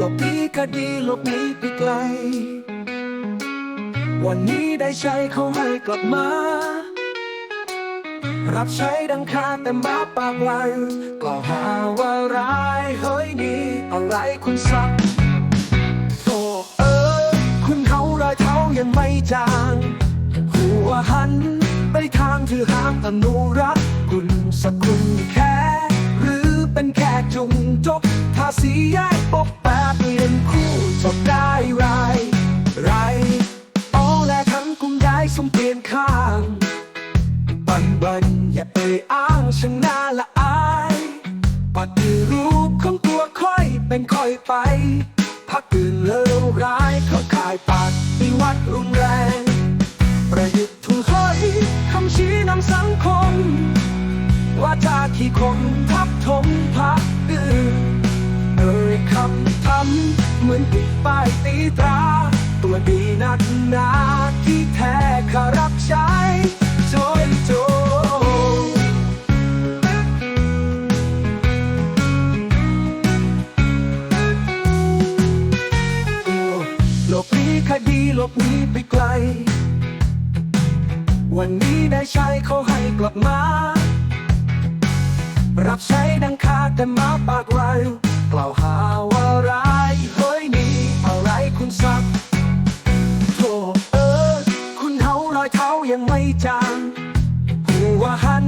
หลบหนีคดีหลบหนีไปไกล วันนี้ได้ใช้เขาให้กลับมา รับใช้ดังคาแต่มาปากไวกล่าวหาว่าร้ายเฮ้ยนี่อะไรคุณสักโธ่เออ คุณเขารอยเท้ายังไม่จางหัวหันไปทางที่ห้ามอนุรักษ์คุณสกุลแค่ หรือเป็นแค่จุงจบภาษีแยกปกแปดเปลี่ยน บได้ไรไรอ๋อและทั้งกลุ่มย้ายสมเปลี่ยนข้าง บันบันอย่าเอ่ยอ้างช่างน่าละอายปฏิรูปของตัวค่อยเป็นค่อยไปพักอื่นเลวร้ายเขาขายปฏิวัติรุนแรง ประยุทธ์ถูกห้อยคำชี้นำสังคม ว่าจาขี้คนทับถมำ เหมือนปิดป้ายตีตรา ตัวดีนักหนาที่แท้ขารับใช้โจยโจหลบนีคดีหลบนีไปไกล วันนี้ได้ใช้เขาให้กลับมา รับใช้ดังคาแต่มาปากไวกล่าวหาว่า ยเท้ายังไม่จางหัวหัน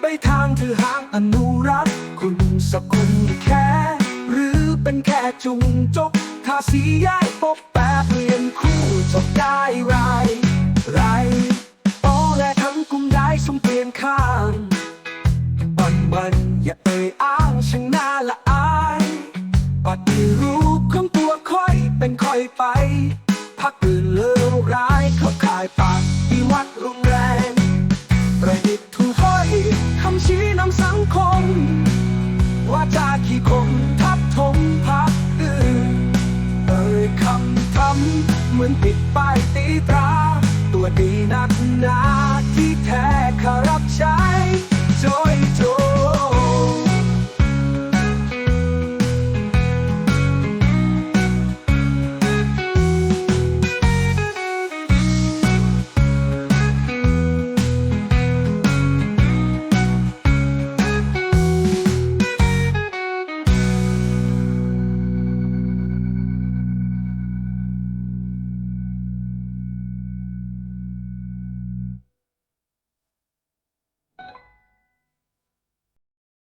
ไปทางถือหางอนุรักษ์คุณสกุลแค่ หรือเป็นแค่จุงจบทาสีย้ายปกแปะเปลี่ยนคู่จบได้ไรไรโอและทั้งกลุ่มได้สมเปลี่ยนข้างบันบันอย่าเอ่ยอ้างช่างน่าละอายปฏิรูปของตัวค่อยเป็นค่อยไป เหมือนปิดป้ายตีตรา ตัวดีนักหนา